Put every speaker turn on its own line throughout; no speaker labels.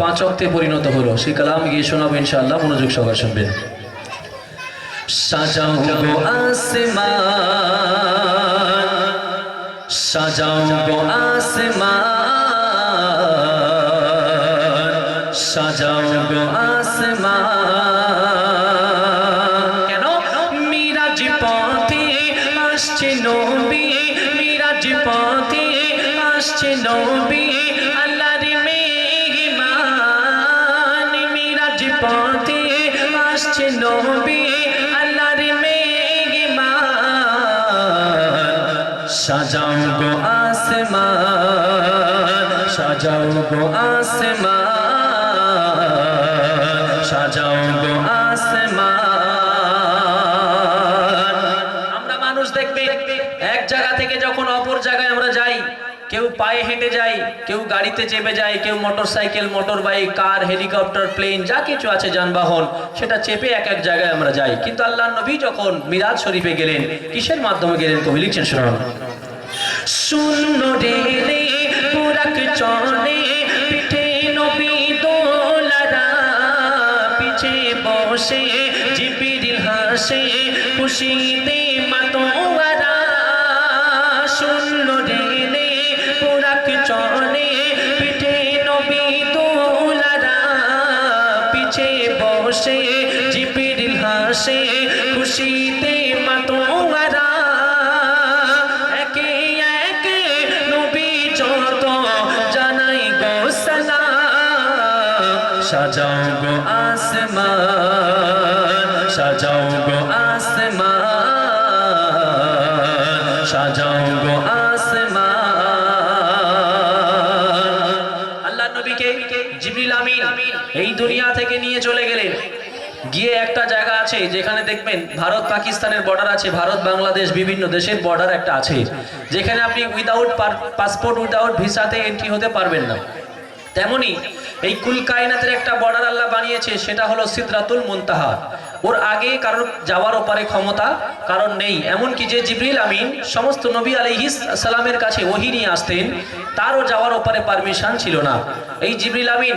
পাঁচ অক্তে পরিণত হলো। সেই কালাম গিয়ে শোনাবো ইনশাআল্লাহ মনোযোগ সহকারে শুনবেন। সাজাও গো আসমান সাজাও গো আসমান সাজাও গো আসমান। কেন? মিরাজ পথে আসছে নবী মিরাজ পথে আসছে নবী। গো আসমান সাজাও গো আসমান আমরা মানুষ দেখবে, এক জায়গা থেকে যখন অপর জায়গায় আমরা যাই, কেউ পায়ে হেঁটে যাই কেউ গাড়িতে চেপে যায়, কেউ motorcycle motor bike car, helicopter, plane, যা কিছু আছে যানবাহন, সেটা চেপে এক এক জায়গায় আমরা যাই। কিন্তু আল্লাহ নবী যখন মিরাজ শরীফে গেলেন, কিসের মাধ্যমে গেলেন কবি লিখছেন শুনুন শূন্য খুশিতে মাতোয়ারা, শূন্য রে পুরাক চলে পিছে বসে খুশিতে মাতোয়ারা। একে একে নবী যত জানাই গো সাজাও গো সাজাও গো নবীকে জিবরিল আমিন এই দুনিয়া থেকে নিয়ে চলে গেলেন। গিয়ে একটা জায়গা আছে যেখানে দেখবেন ভারত পাকিস্তানের বর্ডার আছে, ভারত বাংলাদেশ বিভিন্ন দেশের বর্ডার একটা আছে। যেখানে আপনি উইদাউট পাসপোর্ট উইদাউট ভিসাতে এন্ট্রি হতে পারবেন না। তেমনি এই কুল কায়নাতের একটা বর্ডার আল্লাহ বানিয়েছে, সেটা হলো সিদরাতুল মুনতাহা। ওর আগে কারোর যাওয়ার ওপারে ক্ষমতা, কারণ নেই। এমনকি যে জিবরিল আমিন সমস্ত নবী আলাইহিস সালামের কাছে ওহি নিয়ে আসতেন, তারও যাওয়ার ওপারে পারমিশন ছিল না। এই জিবরিল আমিন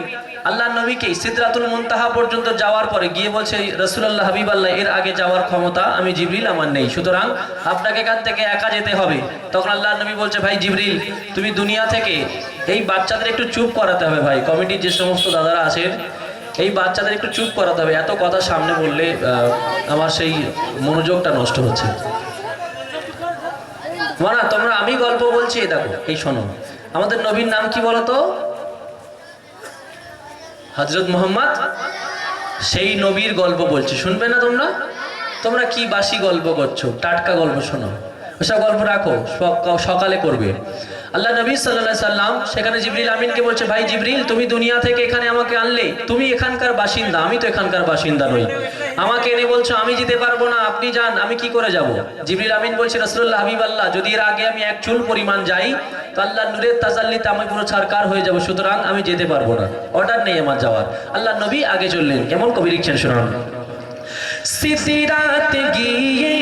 আল্লাহ নবীকে সিদরাতুল মুনতাহা পর্যন্ত যাওয়ার পরে গিয়ে বলছে রসুল্লাহ হাবিব আল্লাহ এর আগে যাওয়ার ক্ষমতা আমি জিবরিল, আমার নেই। সুতরাং আপনাকে এখান থেকে একা যেতে হবে। তখন আল্লাহ নবী বলছে, ভাই জিবরিল, তুমি দুনিয়া থেকে এই বাচ্চাদের একটু চুপ করাতে হবে ভাই। কমিটির যে সমস্ত দাদারা আছেন, এই বাচ্চাদের একটু চুপ করাতে হবে। এত কথা সামনে বললে আমার সেই মনোযোগটা নষ্ট হচ্ছে। মানা, তোমরা আমি গল্প বলছি দেখো, এই শোনো। আমাদের নবীর নাম কি বলতো? হজরত মোহাম্মদ? সেই নবীর গল্প বলছি। শুনবে না তোমরা? তোমরা কি বাসি গল্প করছ? টাটকা গল্প শোনো। ওসব গল্প রাখো সকালে করবে আল্লাহ নবী সাল্লাহ সাল্লাম সেখানে জিবরিল আমিনকে বলছে, ভাই জিবরিল, তুমি দুনিয়া থেকে এখানে আমাকে আনলে, তুমি এখানকার বাসিন্দা, আমি তো এখানকার বাসিন্দা নই। আমাকে এনে বলছো, আমি যেতে পারব না, আপনি যান, আমি কি করে যাব? জিবরিল আমিন বলছে রসুল্লাহ হাবিব আল্লাহ, যদি এর আগে আমি এক চুল পরিমাণ যাই, তো আল্লাহ নূরের তাজাল্লিতে আমি পুরো ছাড়কার হয়ে যাব, সুতরাং আমি যেতে পারব না। অর্ডার নেই আমার যাওয়ার। আল্লাহ নবী আগে চললেন কেমন কবি লিখছেন, শুনুন। সিসিরাত গিয়ে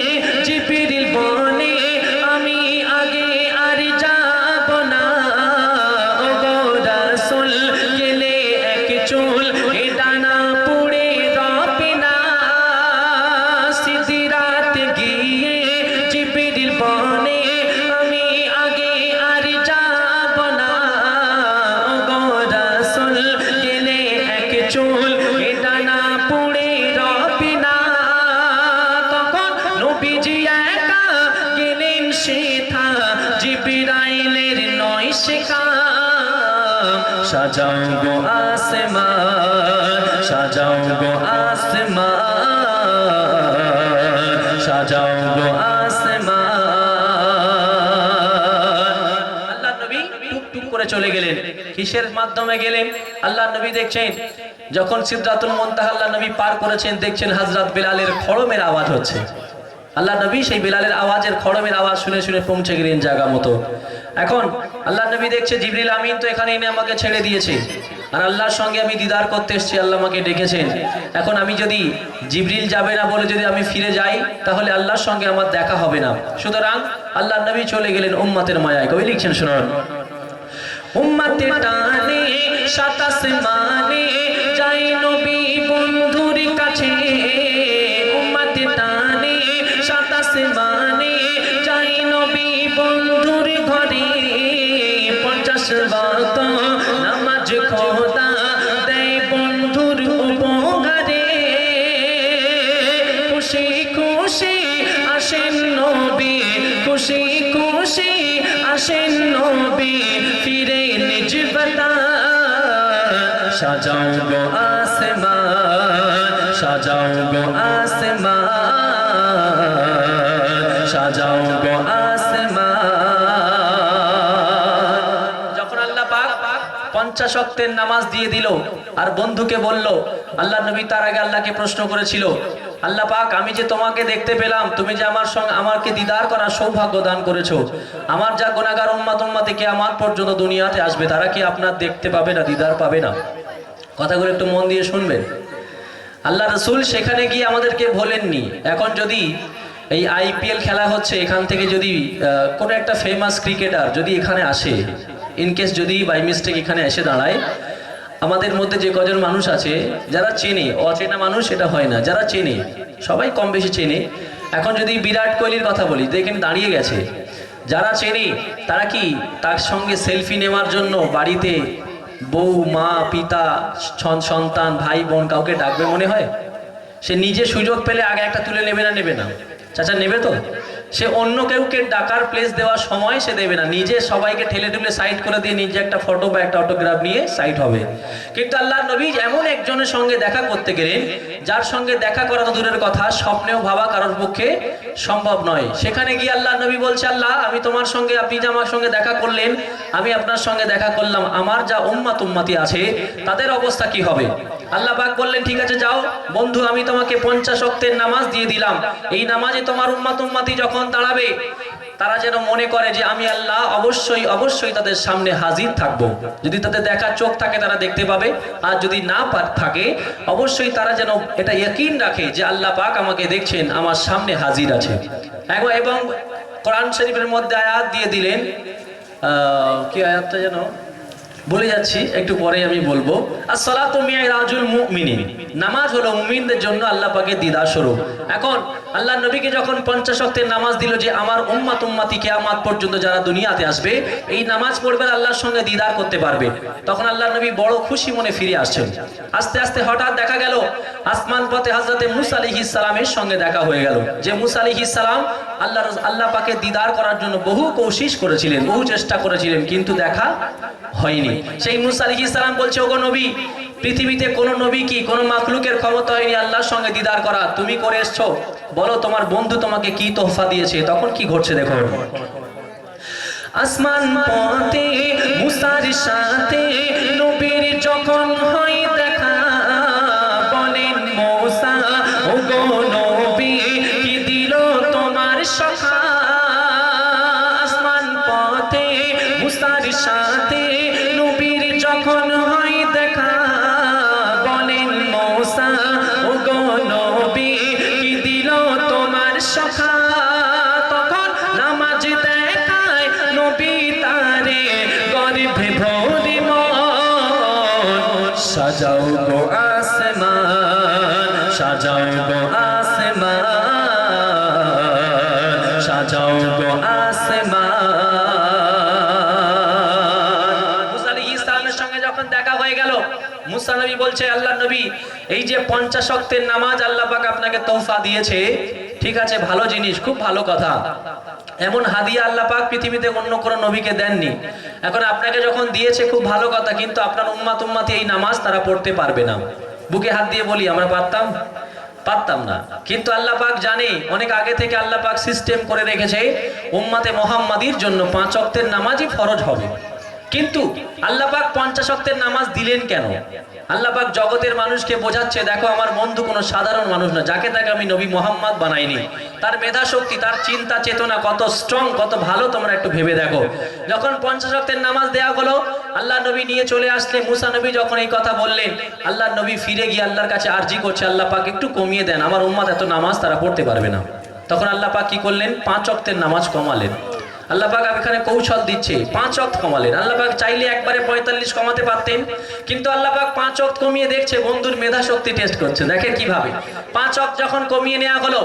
জিবরিল সাজাও গো আসমান, সাজাও গো আসমান, সাজাও গো আসমান। আল্লাহ নবী টুক করে চলে গেলেন, কিসের মাধ্যমে গেলেন? আল্লাহ নবী দেখছেন, যখন সিদ্ধাতুল মুনতাহা আল্লাহ নবী পার করেছেন, দেখছেন হযরত বিলালের খড়মের আওয়াজ হচ্ছে। আল্লাহ নবী সেই বিলালের আওয়াজের খড়মের আওয়াজ শুনে শুনে পৌঁছে গেলেন জায়গা মতো। এখন আল্লাহ নবী দেখছে জিবরিল আমিন তো এখানে এনে আমাকে ছেড়ে দিয়েছে। আর আল্লাহর সঙ্গে আমি দিদার করতে এসেছি, আল্লাহ আমাকে ডেকেছেন। এখন আমি যদি জিবরিল যাবে না বলে যদি আমি ফিরে যাই, তাহলে আল্লাহর সঙ্গে আমার দেখা হবে না। সুতরাং আল্লাহ নবী চলে গেলেন উম্মাতের মায়ায়। কবি লিখছেন, শুনুন। উম্মাতে টানে সাতাশ মানে মুসলমান নামাজ খোদা দেয় বন্ধুর উপহারে খুশি খুশি আসেন নবী, খুশি খুশি আসেন নবী, ফিরে নিজ বতা সাজাও গো আসমান, সাজাও গো আসমান। পঞ্চাশ অক্তের নামাজ দিয়ে দিল। আর বন্ধুকে বলল, আল্লাহ নবী তার আগে আল্লাহকে প্রশ্ন করেছিল, আল্লাহ পাক, আমি যে তোমাকে দেখতে পেলাম, তুমি যে আমার সঙ্গে, আমাকে দিদার করার সৌভাগ্য দান করেছ। আমার যা গোনাগার উম্মাত উম্মাতে কে আমার পর্যন্ত দুনিয়াতে আসবে, তারা কি আপনার দেখতে পাবে না, দিদার পাবে না? কথাগুলো একটু মন দিয়ে শুনবেন। আল্লাহ রসুল সেখানে গিয়ে আমাদেরকে বলেননি, এখন যদি এই আইপিএল খেলা হচ্ছে, এখান থেকে যদি কোনো একটা ফেমাস ক্রিকেটার যদি এখানে আসে ইনকেস যদি বাই মিস্টেক এখানে এসে দাঁড়ায়, আমাদের মধ্যে যে কজন মানুষ আছে, যারা চেনে, অচেনা মানুষ এটা হয় না, যারা চেনে, সবাই কম বেশি চেনে। এখন যদি বিরাট কোহলির কথা বলি দেখেন দাঁড়িয়ে গেছে, যারা চেনে, তারা কি তার সঙ্গে সেলফি নেওয়ার জন্য বাড়িতে বউ, মা, পিতা সন- সন্তান, ভাই, বোন কাউকে ডাকবে মনে হয়? সে নিজে সুযোগ পেলে আগে একটা তুলে নেবে না নেবে না? চাচা, নেবে তো? সে অন্য কেউকে ডাকার প্লেস দেওয়ার সময় সে দেবে না। নিজে সবাইকে ঠেলে ঠুলে সাইড করে দিয়ে নিজে একটা ফটো বা একটা অটোগ্রাফ নিয়ে সাইড হবে। কিন্তু আল্লাহ নবী এমন একজনের সঙ্গে দেখা করতে গেলেন যার সঙ্গে দেখা করা তো দূরের কথা, স্বপ্নেও ভাবা কারোর পক্ষে সম্ভব নয়। সেখানে গিয়ে আল্লাহ নবী বলছে, আল্লাহ, আমি তোমার সঙ্গে, আপনি যে আমার সঙ্গে দেখা করলেন, আমি আপনার সঙ্গে দেখা করলাম। আমার যা উম্মাত উম্মাতি আছে, তাদের অবস্থা কি হবে? আল্লাহ পাক বললেন ঠিক আছে যাও। বন্ধু আমি তোমাকে পঞ্চাশ অক্তের নামাজ দিয়ে দিলাম। এই নামাজে তোমার উম্মাত উম্মাতি যখন দাঁড়াবে তারা যেন মনে করে যে আমি আল্লাহ অবশ্যই অবশ্যই তাদের সামনে হাজির থাকব। যদি তাদের দেখার চোখ থাকে তারা দেখতে পাবে। আর যদি না থাকে অবশ্যই তারা যেন এটা ইয়কিন রাখে যে আল্লাহ পাক আমাকে দেখছেন আমার সামনে হাজির আছে। এবং- এবং কোরআন শরীফের মধ্যে আয়াত দিয়ে দিলেন। আহ, কি আয়াতটা যেন? বলে যাচ্ছি, একটু পরে আমি বলব। আর নামাজ হলো মুমিনদের জন্য আল্লাহ পাকের দিদার স্বরূপ এখন আল্লাহ নবীকে যখন পঞ্চাশ ওয়াক্তের নামাজ দিল যে, আমার উম্মাত উম্মাতি কিয়ামত পর্যন্ত যারা দুনিয়াতে আসবে, এই নামাজ পড়বে আল্লাহর সঙ্গে দিদার করতে পারবে। তখন আল্লাহ নবী বড় খুশি মনে ফিরে আসছেন। আস্তে আস্তে হঠাৎ দেখা গেল, আসমান পথে হযরতে মুসা আলাইহিস সালামের সঙ্গে দেখা হয়ে গেল। যে মুসা আলাইহিস সালাম আল্লাহ আল্লাহ পাকে দিদার করার জন্য বহু কোশিশ করেছিলেন, বহু চেষ্টা করেছিলেন, কিন্তু দেখা হয়নি। সেই মুসা আলহি ইসলাম বলছে, ওগো নবী, পৃথিবীতে কোনো নবী কি, কোনো মাকলুকের ক্ষমতা হয়নি আল্লাহর সঙ্গে দিদার করা? তুমি করে এসছো? বলো, তোমার বন্ধু তোমাকে কি তোহফা দিয়েছে? তখন কি ঘটছে দেখো? আসমান পথে, মুসার সাথে, নবীর যখন হয় গো সাজাও গো সাজাও গো দেখা হয়ে গেল, মুসা নবী বলছে আল্লাহ নবী, এই যে পঞ্চাশ নামাজ আল্লাহ আপনাকে তোহফা দিয়েছে ঠিক আছে, ভালো জিনিস, খুব ভালো কথা। এমন হাদিয়া আল্লাহ পাক পৃথিবীতে অন্য কোনো নবীকে দেননি। এখন আপনাকে যখন দিয়েছে খুব ভালো কথা, কিন্তু আপনার উম্মাত উম্মাতি এই নামাজ তারা পড়তে পারবে না। বুকে হাত দিয়ে বলি, আমরা পারতাম? পারতাম না। কিন্তু আল্লাহ পাক জানে, অনেক আগে থেকে আল্লাহ পাক সিস্টেম করে রেখেছে, উম্মাতে মোহাম্মাদির জন্য পাঁচ অক্তের নামাজই ফরজ হবে। কিন্তু আল্লাহ পাক পঞ্চাশ নামাজ দিলেন কেন? আল্লাহ পাক জগতের মানুষকে বোঝাচ্ছে, দেখো আমার বন্ধু কোনো সাধারণ মানুষ না, যাকে তাকে আমি নবী মোহাম্মদ বানাইনি। তার মেধা শক্তি তার চিন্তা, চেতনা কত স্ট্রং কত ভালো তোমরা একটু ভেবে দেখো। যখন পঞ্চাশ নামাজ দেয়া হলো, আল্লাহ নবী নিয়ে চলে আসলে, মুসা নবী যখন এই কথা বললেন আল্লাহ নবী ফিরে গিয়ে আল্লাহর কাছে আরজি করছে আল্লাহ পাক একটু কমিয়ে দেন, আমার উম্মাদ এত নামাজ তারা পড়তে পারবে না। তখন আল্লাহ পাক কি করলেন? পাঁচ অক্তের নামাজ কমালেন। আল্লাহ পাক এখানে কৌশল দিচ্ছে, পাঁচ অক্ত কমালেন। আল্লাহবাক চাইলে একবারে পঁয়তাল্লিশ কমাতে পারতেন, কিন্তু আল্লাহবাক পাঁচ অক্ত কমিয়ে দেখছে বন্ধুর মেধা শক্তি টেস্ট করছে। দেখেন কীভাবে। পাঁচ অক্ত যখন কমিয়ে নেওয়া হলো,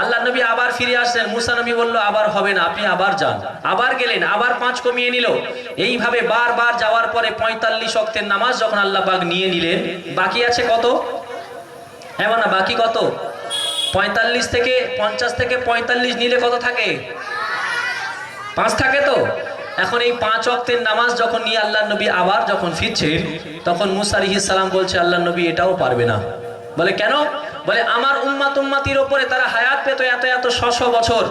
আল্লাহ নবী আবার ফিরে আসলেন। মুসা নবী বলল, আবার হবে না, আপনি আবার যান। আবার গেলেন, আবার পাঁচ কমিয়ে নিল। এইভাবে বারবার যাওয়ার পরে পঁয়তাল্লিশ অক্তের নামাজ যখন আল্লাহ নিয়ে নিলেন, বাকি আছে কত? হ্যাঁ না, বাকি কত? পঁয়তাল্লিশ থেকে পঞ্চাশ থেকে পঁয়তাল্লিশ নিলে কত থাকে? পাঁচ থাকে তো? এখন এই পাঁচ অক্তের নামাজ যখন নিয়ে আল্লাহ নবী আবার যখন ফিরছেন, তখন মুসা আলাইহিস সালাম বলছে আল্লাহ নবী এটাও পারবে না। বলে, কেন? বলে, আমার উম্মাত উম্মাতির উপরে তারা হায়াত পেত এত এত শশ বছর।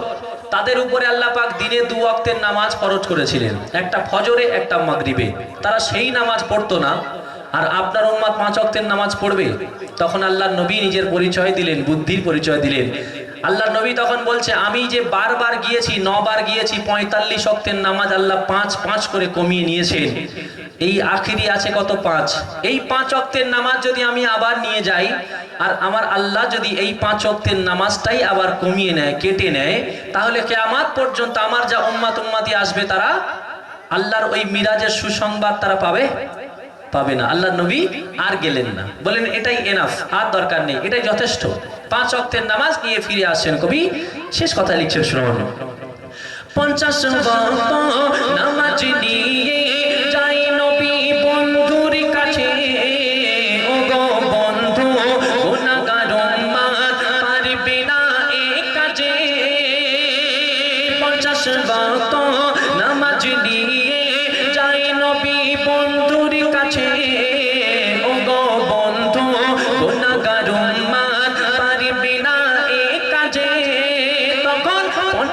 তাদের উপরে আল্লাহ পাক দিনে দু ওয়াক্তের নামাজ ফরজ করেছিলেন। একটা ফজরে, একটা মাগরিবে। তারা সেই নামাজ পড়তো না। আর আপনার উম্মাদ পাঁচ অক্তের নামাজ পড়বে? তখন আল্লাহ নবী নিজের পরিচয় দিলেন, বুদ্ধির পরিচয় দিলেন। আল্লাহ নবী তখন বলছে, আমি যে বারবার গিয়েছি, নবার গিয়েছি, পঁয়তাল্লিশ অক্তের নামাজ আল্লাহ পাঁচ পাঁচ করে কমিয়ে নিয়েছেন। এই আখিরি আছে কত পাঁচ? এই পাঁচ অক্তের নামাজ যদি আমি আবার নিয়ে যাই, আর আমার আল্লাহ যদি এই পাঁচ অক্তের নামাজটাই আবার কমিয়ে নেয়, কেটে নেয়, তাহলে কেয়ামাত পর্যন্ত আমার যা উম্মাত উম্মাতি আসবে, তারা আল্লাহর ওই মিরাজের সুসংবাদ তারা পাবে? পাবে না। আল্লাহ নবী আর গেলেন না। বলেন, এটাই এনাফ আর দরকার নেই। এটাই যথেষ্ট। পাঁচ অক্টের নামাজ নিয়ে ফিরে আসছেন কবি। শেষ কথা লিখছেন শুনুন পঞ্চাশ নামাজ নিয়ে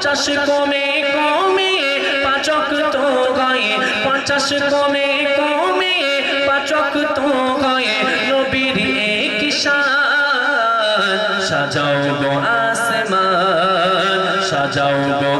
পঞ্চাশ কমে কমে পাচক তো গায়ে, পঞ্চাশ কমে কমে পাচক তো গায়ে, নবীর শান সাজাও গো আসমান, সাজাও গো